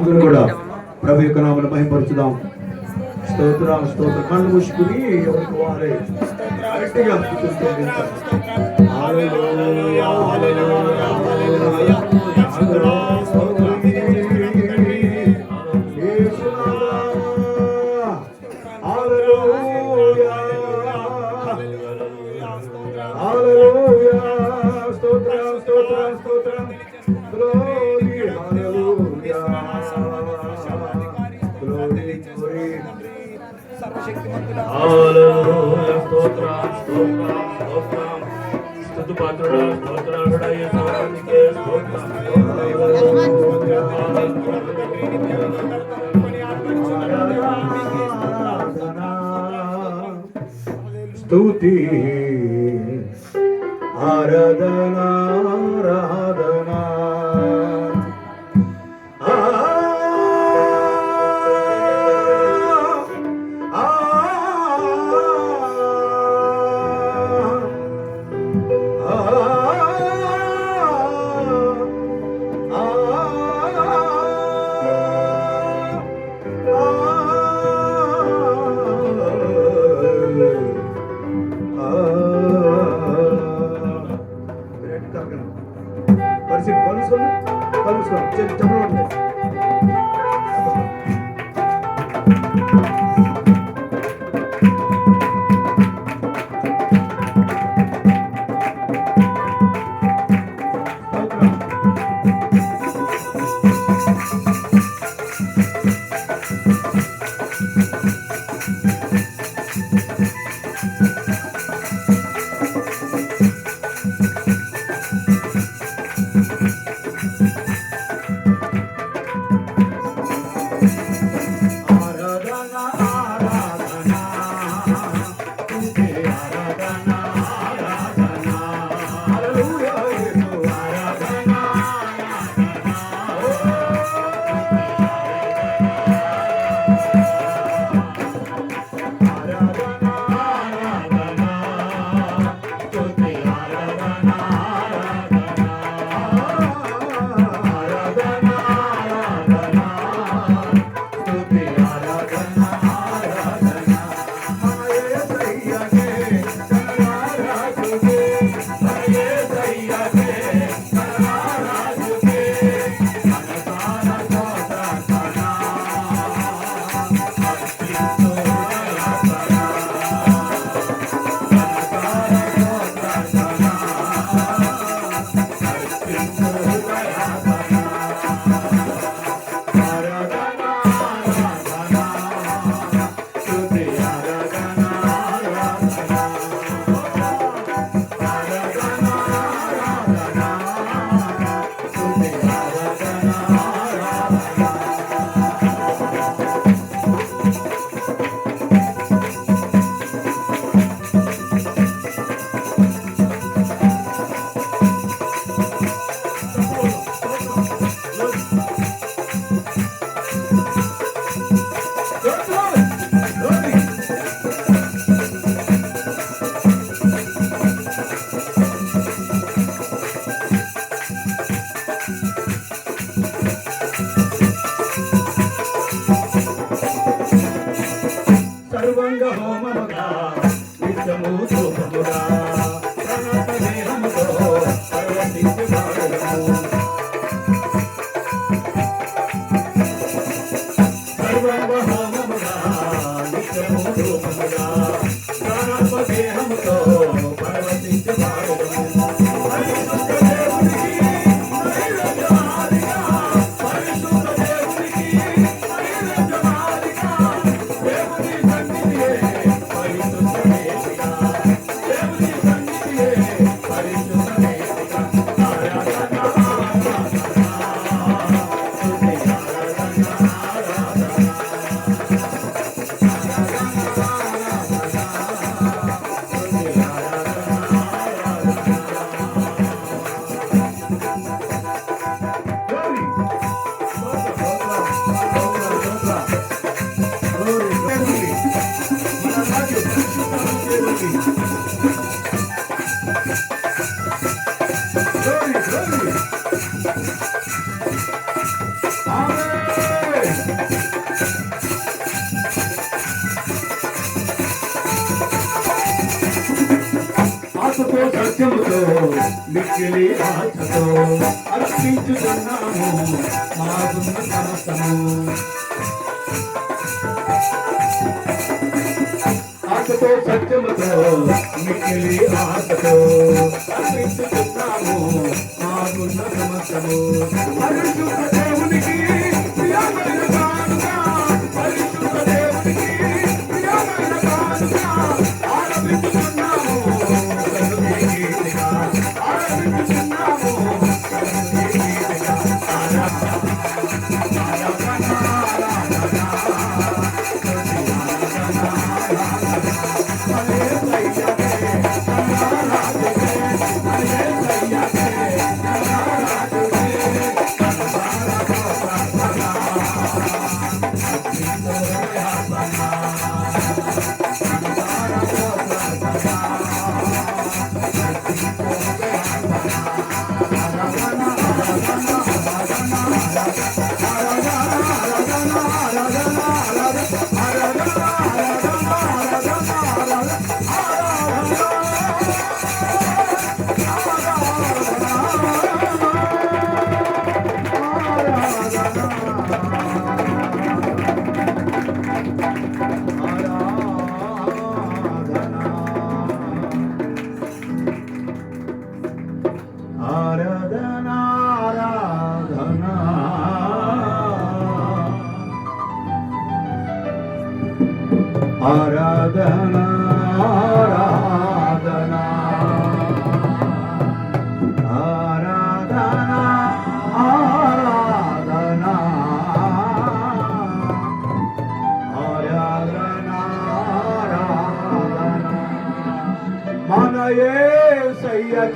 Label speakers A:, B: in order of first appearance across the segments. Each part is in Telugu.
A: కూడా ప్రభు యొక్క నామను మహింపరచుదాం. స్తోత్రం స్తోత్రం కళ్ళు మూసుకుని ఎవరికి వారే గట్టిగా స్తోత్రం ಸ್ತುತಿ ಆರಾಧನಾ సత్యముతో ఆశతో అర్పించుతున్నాము మాకున్న సమస్తము. ఆశతో సత్యముతో మిక్కిలి ఆశతో అర్పించుతున్నాము మాకున్న సమస్తము. పరిశుద్ధ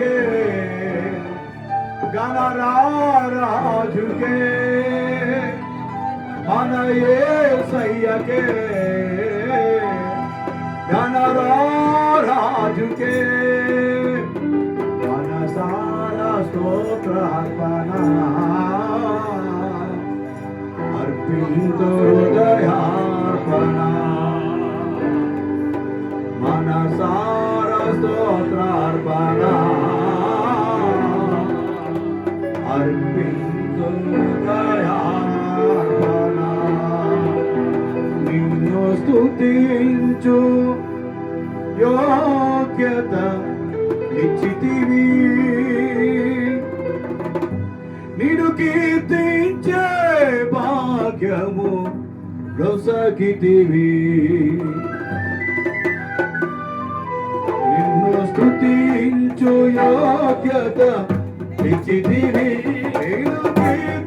A: के गाना के मन ये सैय के। गाना रा के मन सारा स्तोत्र अर्पणा। अर्पितो मन सारा స్థుతించు యోగ్యత ఇచ్చితివి. నిడు కీర్తించే భాగ్యము రొసకితివి నిన్ను స్థుతించు యోగ్యత ఇచ్చితివి. నిడు కీర్తి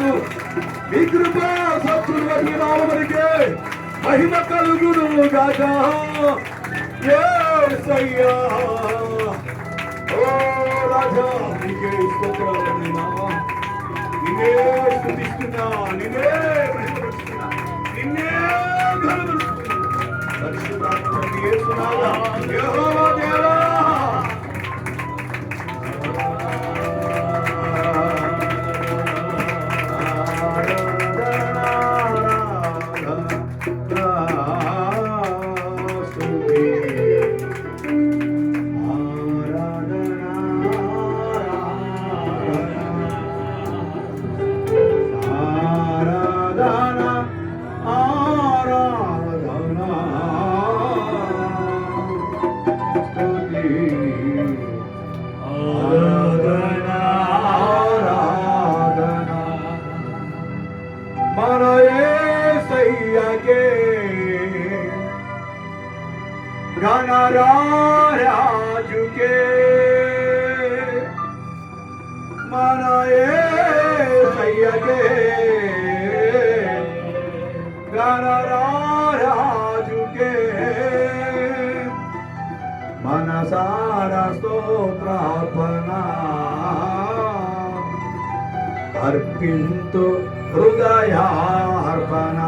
A: వరకు మీ కృప సత్తుల వరకు రావడానికి మహిమ కలుగును గాక ఏసయ్యా. ఓ రాజా నీకే స్తోత్రాలైనా నిన్నే నిన్నే నిన్నే స్తోత్రార్పణ. అర్పింతు హృదయార్పణ.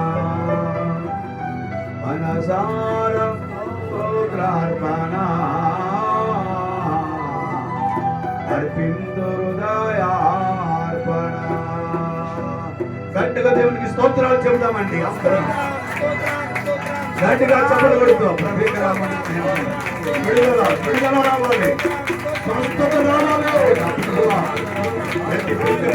A: మనసార స్తోత్రార్పణ. అర్పింతు హృదయార్పణ. గట్టిగా దేవునికి స్తోత్రాలు చెబుదామండి. అందరం. గట్టిగా చెప్పలు కొడుతూ ప్రభీకరామని విడుదల విడుదల రావాలి. స్వస్థత రావాలి గట్టి పెట్టి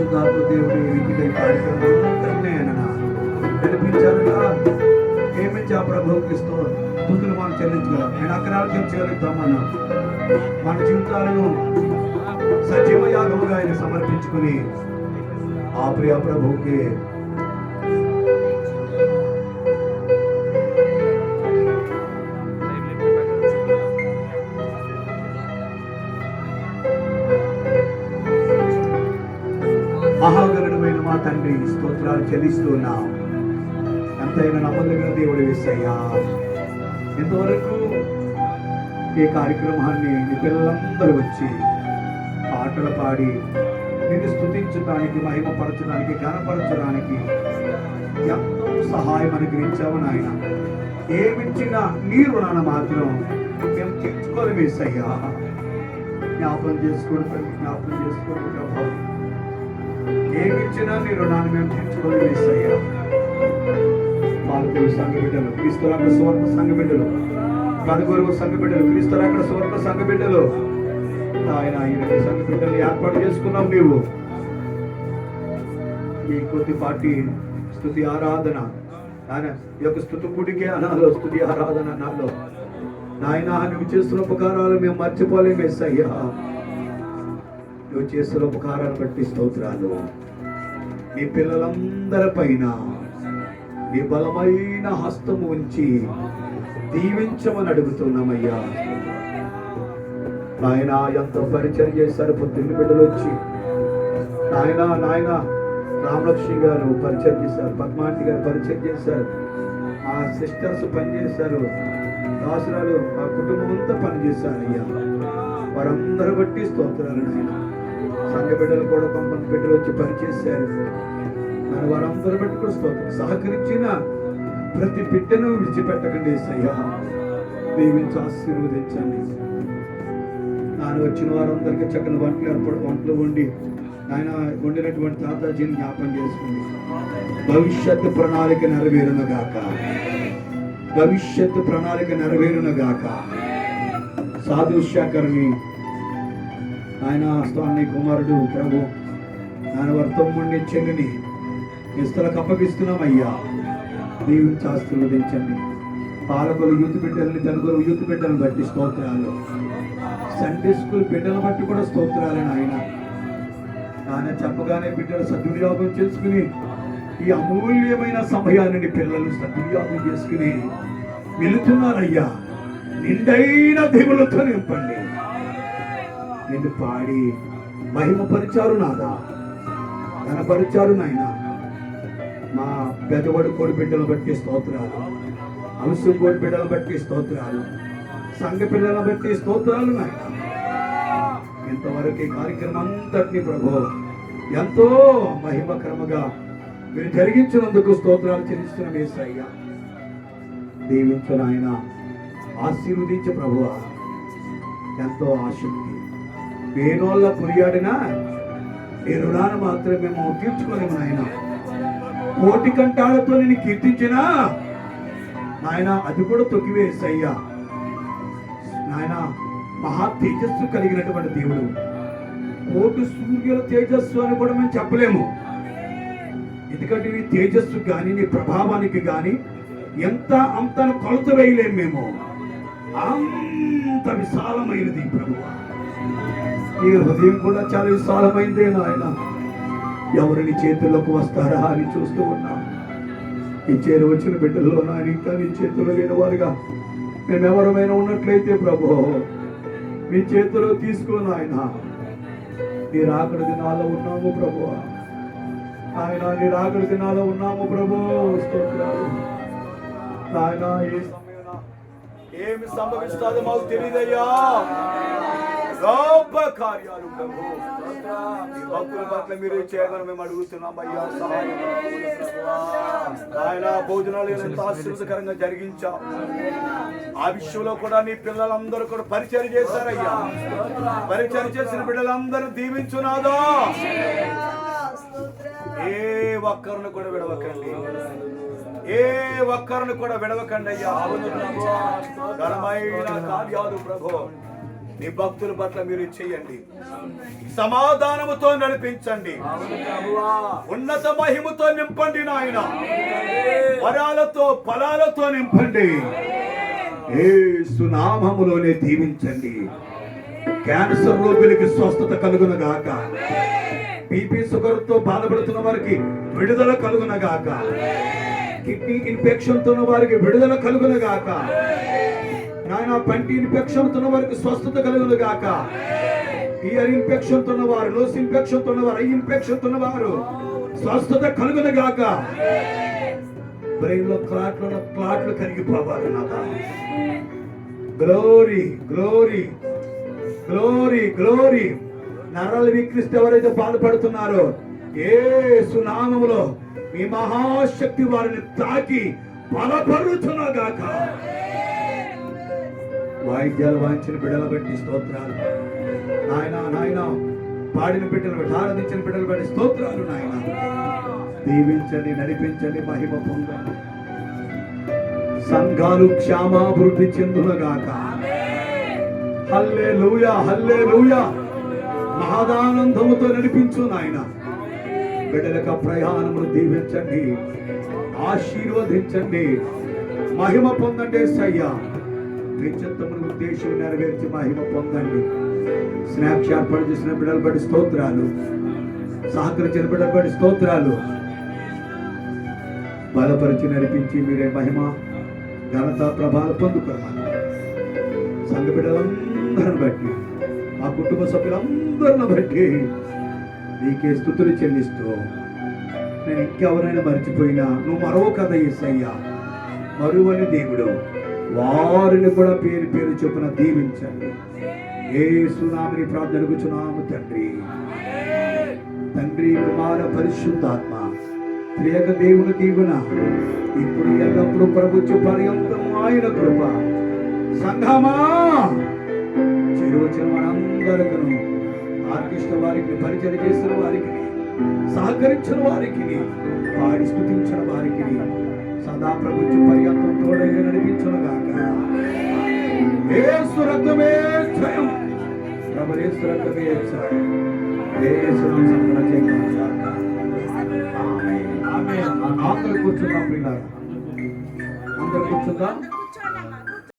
A: పరిశుద్ధాత్మ దేవుడు ఇంటికై కార్యక్రమం అంతనే ఆయన నడిపించారుగా ఏమించి ఆ ప్రభువుకి ఇస్తూ తుతులు మనం చెల్లించగలం నేను అక్కడాలు తీర్చగలుగుతామన్నా మన. జీవితాలను సజీవ యాగముగా ఆయన సమర్పించుకుని ఆ ప్రియ ప్రభువుకి మహాగరుడమైన మా తండ్రి స్తోత్రాలు చెల్లిస్తున్నాం. ఎంతైనా నమ్మదగిన దేవుడు వేసయ్యా ఇంతవరకు ఈ కార్యక్రమాన్ని నీ పిల్లలందరూ వచ్చి పాటలు పాడి నిన్ను స్థుతించడానికి మహిమపరచడానికి ఘనపరచడానికి ఎంతో సహాయం అనుగ్రహించావు నాయన. ఏమిచ్చినా నీ రుణాన్ని మాత్రం మేము తెచ్చుకొని వేసయ్యా జ్ఞాపం చేసుకోవడం తల్లి, జ్ఞాపం ప్రభావం ఏమిచ్చినా నీ రుణాన్ని మేము తీర్చుకొని వేసయ్యా పాలకులు సంఘ బిడ్డలు క్రీస్తురాక సువర్ణ సంఘ బిడ్డలు కనుగోరు సంఘ బిడ్డలు క్రీస్తురాక సువర్ణ సంఘ బిడ్డలు. ఆయన ఆయన సంఘ బిడ్డలు ఏర్పాటు చేసుకున్నావు నీవు. ఈ కొద్దిపాటి స్థుతి ఆరాధన ఆయన ఈ యొక్క స్థుతి పుడికే అనాలో స్థుతి ఆరాధన అనాలో నాయన నువ్వు చేస్తున్న ఉపకారాలు మేము మర్చిపోలేము ఎస్ అయ్యా నువ్వు చేస్తున్న ఉపకారాన్ని బట్టి స్తోత్రాలు. మీ పిల్లలందరి పైన బలమైన హస్తము ఉంచి దీవించమని అడుగుతున్నామయ్యా. నాయన ఎంత పరిచయం చేశారు పొద్దున్న బిడ్డలు వచ్చి. నాయన నాయన రామలక్ష్మి గారు పరిచయం చేశారు పద్మావతి గారు పరిచయం చేశారు ఆ సిస్టర్స్ పనిచేశారు దాసురాలు ఆ కుటుంబం అంతా పనిచేశారు అయ్యా వారందరూ బట్టి స్తోత్రాలు. నాయన సంఘ బిడ్డలు కూడా కొంతమంది బిడ్డలు వచ్చి పనిచేశారు. మన వారందరూ బట్టి కూడా స్తోత్రం. సహకరించిన ప్రతి బిడ్డను విడిచిపెట్టకండి సయ్యా దీవించి ఆశీర్వదించండి. నాన్న వచ్చిన వారందరికీ చక్కని వంటలు ఏర్పడి వంటలు వండి ఆయన వండినటువంటి తాతాజీని జ్ఞాపం చేసుకుంది. భవిష్యత్తు ప్రణాళిక నెరవేరును గాక. భవిష్యత్తు ప్రణాళిక నెరవేరును గాక. సాధు ఆయన స్వామి కుమారుడు ప్రభు ఆయన వారి తమ్ముడిని చెల్లిని ఇస్తులకు అప్పగిస్తున్నామయ్యా. దీవించి ఆశీర్వదించండి పాలకులు యూత్ బిడ్డల్ని తనుగురు యూత్ బిడ్డలను బట్టి స్తోత్రాలు. సండే స్కూల్ బిడ్డలను బట్టి కూడా స్తోత్రాలని ఆయన ఆయన చెప్పగానే బిడ్డలు సద్వినియోగం చేసుకుని ఈ అమూల్యమైన సమయాన్ని పిల్లలు సద్వినియోగం చేసుకుని వెళుతున్నారయ్యా నిండైన దేవులతో నింపండి. నిన్ను పాడి మహిమపరిచారు నాదా. కనపరిచారు నాయన. మా పెదవడు కోడి బిడ్డలు బట్టి స్తోత్రాలు అంశం కోడి బిడ్డలు బట్టి స్తోత్రాలు సంఘ పిల్లల బట్టి స్తోత్రాలు నాయన. ఇంతవరకు ఈ కార్యక్రమం అంతటిని ప్రభు ఎంతో మహిమకరముగా మీరు జరిగించినందుకు స్తోత్రాలు చెల్లిస్తున్న మేసయ్య దీవించిన ఆయన ఆశీర్వదించే ప్రభువ. ఎంతో ఆశక్తి పేదోళ్ళ కొనియాడినా ఈ రుణాన్ని మాత్రం మేము తీర్చుకోలేము నాయన. కోటి కంటాలతో నేను కీర్తించినా నాయన అది కూడా తొక్కివేసయ్యా నాయన మహా తేజస్సు కలిగినటువంటి దేవుడు. కోటి సూర్యుల తేజస్సు అని కూడా మేము చెప్పలేము. ఎందుకంటే నీ తేజస్సు కానీ నీ ప్రభావానికి కానీ ఎంత అంతను కొలత వేయలేము మేము. అంత విశాలమైనది ప్రభువా. ఈ హృదయం కూడా చాలా విశాలమైందే నాయన. ఎవరిని చేతుల్లోకి వస్తారా అని చూస్తూ ఉన్నా. ఈ చేరు వచ్చిన బిడ్డల్లో నాయన ఇంకా నీ చేతుల్లో లేని వారుగా మేమెవరమైనా ఉన్నట్లయితే ప్రభు మీ చేతిలో తీసుకో ఆయన నీ రాకడ దినాల్లో ఉన్నాము ప్రభు. ఆయన నీ రాకడ దినాల్లో ఉన్నాము ప్రభు. స్తోత్రాలు. నాయన ఏ సమయాన ఏమి సంభవిస్తుందో మాకు తెలియదయ్యా. గొప్ప కార్యాలు ప్రభు. భక్తుల పట్ల మీరు చేయగలరు మేము అడుగుతున్నాం అయ్యా సహాయం ఆయన భోజనాలు ఎంత ఆశీర్వదకరంగా జరిగించాం ఆ విషయంలో కూడా నీ పిల్లలందరూ కూడా పరిచయం చేశారయ్యా పరిచయం చేసిన బిడ్డలందరూ దీవించున్నాదో ఏ ఒక్కరిని కూడా విడవకండి. ఏ ఒక్కరిని కూడా విడవకండి అయ్యా. ఘనమైన కార్యాలు ప్రభు. నీ భక్తుల పట్ల మీరు చేయండి సమాధానముతో నడిపించండి. ఉన్నత మహిమతో నింపండి నాయన. వరాలతో ఫలాలతో నింపండి. ఏ సునామములోనే దీవించండి. క్యాన్సర్ రోగులకి స్వస్థత కలుగును గాక. బీపీ షుగర్తో బాధపడుతున్న వారికి విడుదల కలుగున గాక. కిడ్నీ ఇన్ఫెక్షన్తో వారికి విడుదల కలుగున గాక. నాయన పంటి ఇన్ఫెక్షన్తో ఉన్న వారికి స్వస్థత కలుగును గాక. ఇయర్ ఇన్ఫెక్షన్తో ఉన్న వారు నోస్ ఇన్ఫెక్షన్తో ఉన్న వారు ఐ ఇన్ఫెక్షన్తో ఉన్న వారు స్వస్థత కలుగును గాక. బ్రెయిన్లో క్లాట్లు ఉన్న క్లాట్లు కరిగిపోవాలి నాదా గ్లోరీ గ్లోరీ గ్లోరీ గ్లోరీ. నరాలు విక్రిస్తే ఎవరైతే బాధపడుతున్నారో ఏ సునామములో మీ మహాశక్తి వారిని తాకి బలపరుచునగాక వాయిద్యాలు వాయించిన బిడ్డలు బట్టి స్తోత్రాలు. నాయన నాయన పాడిన బిడ్డలు బట్టి ఆరాధించిన బిడ్డలు బట్టి స్తోత్రాలు నాయన. దీవించండి నడిపించండి మహిమ పొందండి. సంఘాలు క్షామాభివృద్ధి చెందునగాక. హల్లే లూయా హల్లే లూయా మహదానందముతో నడిపించు నాయన. బిడ్డలకు ప్రయాణములు దీవించండి. ఆశీర్వదించండి. మహిమ పొందండి సయ్యా. మీ ఉద్దేశం నెరవేర్చి మహిమ పొందండి. స్నాప్ ఏర్పాటు చేసిన బిడ్డలు బట్టి స్తోత్రాలు. సహకరించిన బిడ్డలు బట్టి స్తోత్రాలు. బలపరిచి నడిపించి మీరే మహిమ ఘనత ప్రభావం పొందుకోమని సంఘ బిడ్డలందరిని బట్టి మా కుటుంబ సభ్యులందరిని బట్టి నీకే స్థుతులు చెల్లిస్తూ నేను ఇంకెవరైనా మర్చిపోయినా నువ్వు మరో కథ ఏసయ్యా. మరువని దేవుడు. వారిని కూడా పేరు పేరు చొప్పున దీవించండి. ఏ సునామని ప్రార్థనకుచున్నాము తండ్రి. తండ్రి కుమార పరిశుద్ధాత్మ త్రియక దేవుని దీవెన ఇప్పుడు ఎల్లప్పుడూ ప్రభుత్వ పర్యంతం ఆయన కృప. సంఘమా? చెరువచ్చిన మనందరికను ఆర్కిష్ట వారికి పరిచయం చేసిన వారికి సహకరించిన వారికి పాడి స్థుతించిన వారికి. సదా ప్రభుత్వ పర్యంతం తోడైన నడిపించునుగాక. ఏసు రక్తమే జయం ప్రభు ఏసు రక్తమే జయం ఏసు కూర్చున్నాం ప్రియులారా. అందరూ కూర్చుందాం.